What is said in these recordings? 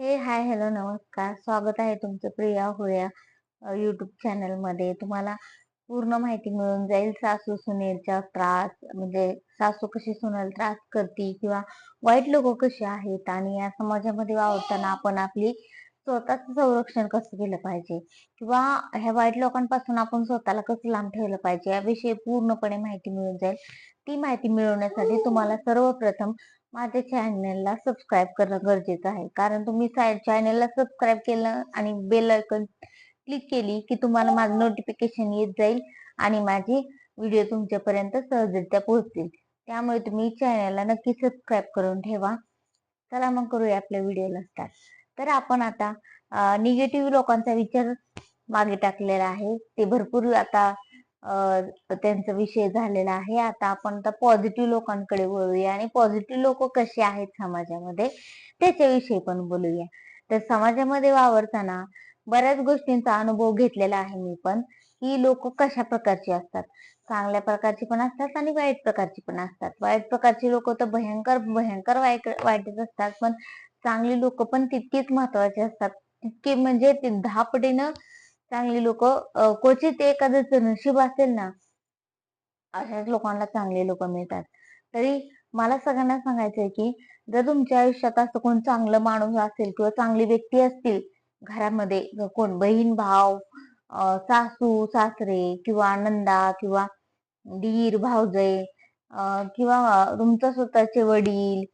हे hi hello नमस्कार. स्वागत आहे तुमचं प्रिया होया युट्यूब चॅनलमध्ये तुम्हाला पूर्ण माहिती मिळून जाईल. सासू सुनेचा त्रास म्हणजे सासू कशी सुनेल त्रास करते किंवा वाईट लोक कसे आहेत आणि या समाजामध्ये वावरताना आपण आपली स्वतःच संरक्षण कसं केलं पाहिजे? किंवा ह्या वाईट लोकांपासून आपण स्वतःला कसं लांब ठेवलं पाहिजे? याविषयी पूर्णपणे माहिती मिळून जाईल. ती माहिती मिळवण्यासाठी तुम्हाला सर्वप्रथम माझ्या चॅनलला सबस्क्राईब करणं गरजेचं आहे. कारण तुम्ही चॅनलला सबस्क्राईब केलं आणि बेल आयकॉन क्लिक केली की तुम्हाला माझं नोटिफिकेशन येत जाईल आणि माझे व्हिडिओ तुमच्यापर्यंत सहजरित्या पोहोचतील. त्यामुळे तुम्ही चॅनलला नक्की सबस्क्राईब करून ठेवा. चला मग करूया आपल्या व्हिडिओला स्टार्ट तर आपण आता निगेटिव्ह लोकांचा विचार मागे टाकलेला आहे. ते भरपूर आता त्यांचा विषय झालेला आहे. आता आपण आता पॉझिटिव्ह लोकांकडे बोलूया आणि पॉझिटिव्ह लोक कसे आहेत समाजामध्ये त्याच्याविषयी पण बोलूया. तर समाजामध्ये वावरताना बऱ्याच गोष्टींचा अनुभव घेतलेला आहे मी पण की लोक कशा प्रकारची असतात. चांगल्या प्रकारची पण असतात आणि वाईट प्रकारची पण असतात. वाईट प्रकारची लोक तर भयंकर भयंकर वाईट वाईटच असतात. पण चांगली लोक पण तितकीच महत्वाची असतात. तितके म्हणजे धापटीनं दहा पटीनं चांगली लोक क्वचित एखादं नशीब असेल ना अशाच लोकांना चांगले लोक मिळतात. तरी मला सगळ्यांना सांगायचंय की जर तुमच्या आयुष्यात असं कोण चांगलं माणूस असेल किंवा चांगली व्यक्ती असतील घरामध्ये कोण बहीण भाव सासू सासरे किंवा नंदा किंवा दीर भावजय किंवा तुमचं स्वतःचे वडील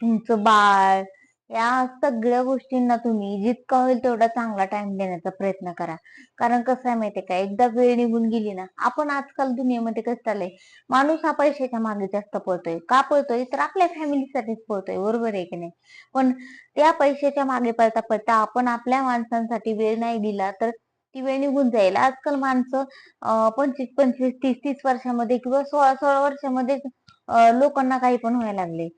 तुमचं बाळ या सगळ्या गोष्टींना तुम्ही जितका होईल तेवढा चांगला टाइम देण्याचा प्रयत्न करा. कारण कसं आहे माहितीये का? एकदा वेळ निघून गेली ना आपण आजकाल दुनियेमध्ये कसं चाललंय? माणूस हा पैशाच्या मागे जास्त पळतोय. का पळतोय? तर आपल्या फॅमिलीसाठीच पळतोय. बरोबर आहे की नाही? पण त्या पैशाच्या मागे पळता पळता आपण आपल्या माणसांसाठी वेळ नाही दिला तर ती वेळ निघून जाईल. आजकाल माणसं पंचवीस पंचवीस तीस तीस वर्षामध्ये किंवा सोळा सोळा वर्षामध्ये लोकांना काही पण व्हायला लागले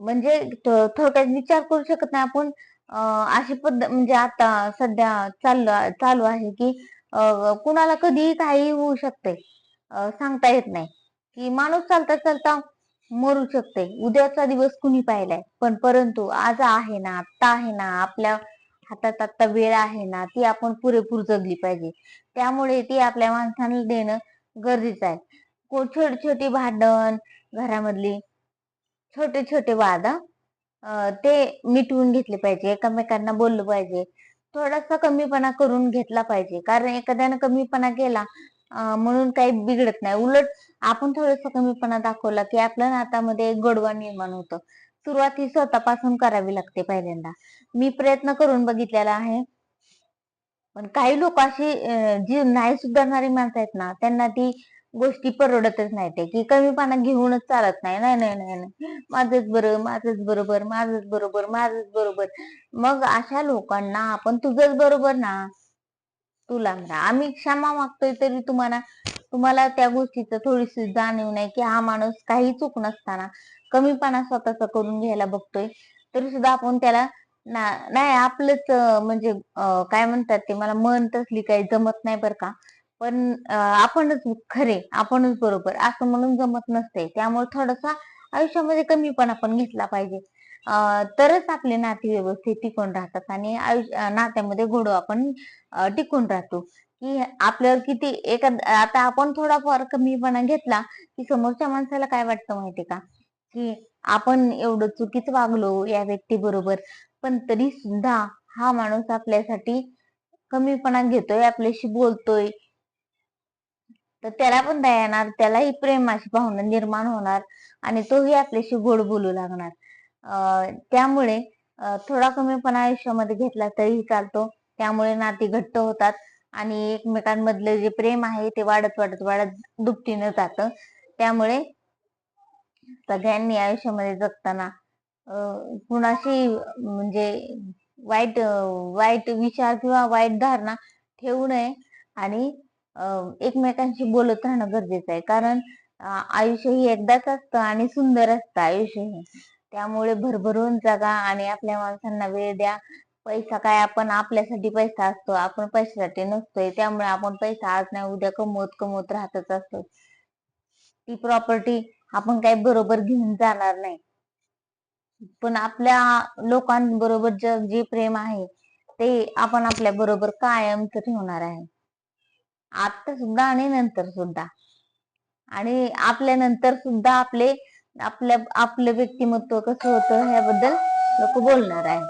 म्हणजे थोडक्यात विचार करू शकत नाही आपण. अशी पद्धत म्हणजे आता सध्या चालू चालू आहे की कुणाला कधीही काही होऊ शकते. सांगता येत नाही. की माणूस चालता चालता मरू शकते. उद्याचा दिवस कुणी पाहिलाय? पण परंतु आज आहे ना आत्ता आहे ना आपल्या हातात आत्ता वेळ आहे ना ती आपण पुरेपूर जगली पाहिजे. त्यामुळे ती आपल्या माणसाला देणं गरजेचं आहे. छोटी छोटी भांडण घरामधली छोटे छोटे वाद ते मिटवून घेतले पाहिजे एकमेकांना बोललं पाहिजे. थोडासा कमीपणा करून घेतला पाहिजे कारण एखाद्यानं कमीपणा केला म्हणून काही बिघडत नाही. उलट आपण थोडासा कमीपणा दाखवला की आपल्या नातामध्ये गोडवा निर्माण होतं. सुरुवात ही स्वतःपासून करावी लागते पहिल्यांदा. मी प्रयत्न करून बघितलेला आहे. पण काही लोक अशी जी नाही सुधारणारी माणसं आहेत ना त्यांना ती गोष्टी परवडतच नाही ते की कमीपणा घेऊनच चालत नाही. नाही नाही नाही नाही. माझंच बरं माझंच बरोबर माझंच बरोबर माझंच बरोबर. मग अशा लोकांना आपण तुझंच बरोबर ना. तुला म्हणा आम्ही क्षमा मागतोय तरी तुम्हाला तुम्हाला त्या गोष्टीचं थोडीशी जाणीव नाही की हा माणूस काही चूक नसताना कमीपणा स्वतःचा करून घ्यायला बघतोय. तरी सुद्धा आपण त्याला नाही आपलंच म्हणजे काय म्हणतात ते मला मन तसली काही जमत नाही बरं का. पण आपणच खरे आपणच बरोबर असं म्हणून जमत नसते. त्यामुळे थोडासा आयुष्यामध्ये कमीपणा पण घेतला पाहिजे. तरच आपले नाते व्यवस्थित टिकून राहतात आणि आयुष्य नात्यामध्ये घोडो आपण टिकून राहतो. की आपल्यावर किती एका आता आपण थोडाफार कमीपणा घेतला की समोरच्या माणसाला काय वाटतं माहितीये का? की आपण एवढं चुकीच वागलो या व्यक्ती बरोबर पण तरी सुद्धा हा माणूस आपल्यासाठी कमीपणा घेतोय आपल्याशी बोलतोय तर त्याला पण दया येणार त्यालाही प्रेमाची भावना निर्माण होणार आणि तोही आपल्याशी गोड बोलू लागणार. त्यामुळे थोडा कमीपणा आयुष्यामध्ये घेतला तरीही चालतो. त्यामुळे नाती घट्ट होतात आणि एकमेकांमधले जे प्रेम आहे ते वाढत वाढत वाढत दुपटीनं जातं. त्यामुळे सगळ्यांनी आयुष्यामध्ये जगताना कुणाशी म्हणजे वाईट वाईट विचार किंवा वाईट धारणा ठेवू नये आणि एकमेकांशी बोलत राहणं गरजेचं आहे. कारण आयुष्य ही एकदाच असतं आणि सुंदर असतं आयुष्य हे. त्यामुळे भरभरून जगा आणि आपल्या माणसांना वेळ द्या. पैसा काय आपण आपल्यासाठी पैसा असतो आपण पैशासाठी नसतोय. त्यामुळे आपण पैसा आज नाही उद्या कमवत कमवत राहतच असतो. ती प्रॉपर्टी आपण काही बरोबर घेऊन जाणार नाही. पण आपल्या लोकांबरोबर जग जे प्रेम आहे ते आपण आपल्या बरोबर कायमच ठेवणार आहे. आता सुद्धा आणि नंतर सुद्धा. आणि आपल्या नंतर सुद्धा आपले आपल्या आपलं व्यक्तिमत्व कसं होतं ह्याबद्दल लोक बोलणार आहे